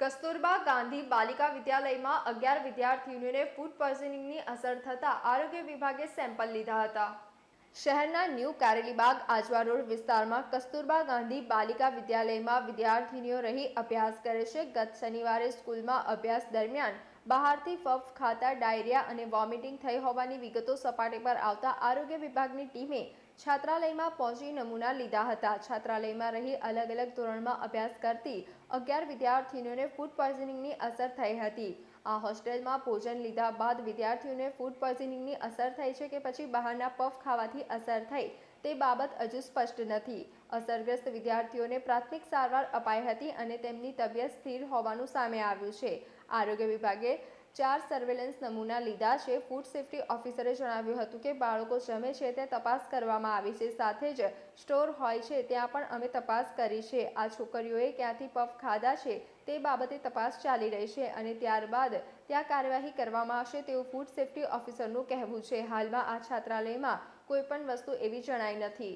કસ્તુરબા ગાંધી બાલિકા વિદ્યાલયમાં અગિયાર વિદ્યાર્થીઓને ફૂડ પોઈઝનિંગની અસર થતાં આરોગ્ય વિભાગે સેમ્પલ લીધા હતા. શહેરના ન્યૂ કારેલીબાગ આજવા રોડ વિસ્તારમાં કસ્તુરબા ગાંધી બાલિકા વિદ્યાલયમાં વિદ્યાર્થીનીઓ રહી અભ્યાસ કરે છે. ગત શનિવારે સ્કૂલમાં અભ્યાસ દરમિયાન બહારથી ફફ ખાતા, ડાયરિયા અને વોમિટિંગ થઈ હોવાની વિગતો સપાટી પર આવતા આરોગ્ય વિભાગની ટીમે છાત્રાલયમાં પહોંચી નમૂના લીધા હતા. છાત્રાલયમાં રહી અલગ અલગ ધોરણમાં અભ્યાસ કરતી અગિયાર વિદ્યાર્થીનીઓને ફૂડ પોઈઝનિંગની અસર થઈ હતી. આ હોસ્ટેલમાં ભોજન લીધા બાદ વિદ્યાર્થીઓને ફૂડ પોઈઝનિંગની અસર થઈ છે કે પછી બહારના પફ ખાવાથી અસર થઈ તે બાબત હજુ સ્પષ્ટ નથી. અસરગ્રસ્ત વિદ્યાર્થીઓને પ્રાથમિક સારવાર અપાઈ હતી અને તેમની તબિયત સ્થિર હોવાનું સામે આવ્યું છે. આરોગ્ય વિભાગે ચાર સર્વેલન્સ નમૂના લીધા છે. ફૂડ સેફ્ટી ઓફિસરે જણાવ્યું હતું કે બાળકો જમે છે તે તપાસ કરવામાં આવી છે. સાથે જ સ્ટોર હોય છે ત્યાં પણ અમે તપાસ કરી છે. આ છોકરીઓએ ક્યાંથી પફ ખાધા છે તે બાબતે તપાસ ચાલી રહી છે અને ત્યારબાદ ત્યાં કાર્યવાહી કરવામાં આવશે તેવું ફૂડ સેફ્ટી ઓફિસરનું કહેવું છે. હાલમાં આ છાત્રાલયમાં કોઈપણ વસ્તુ એવી જણાઈ નથી.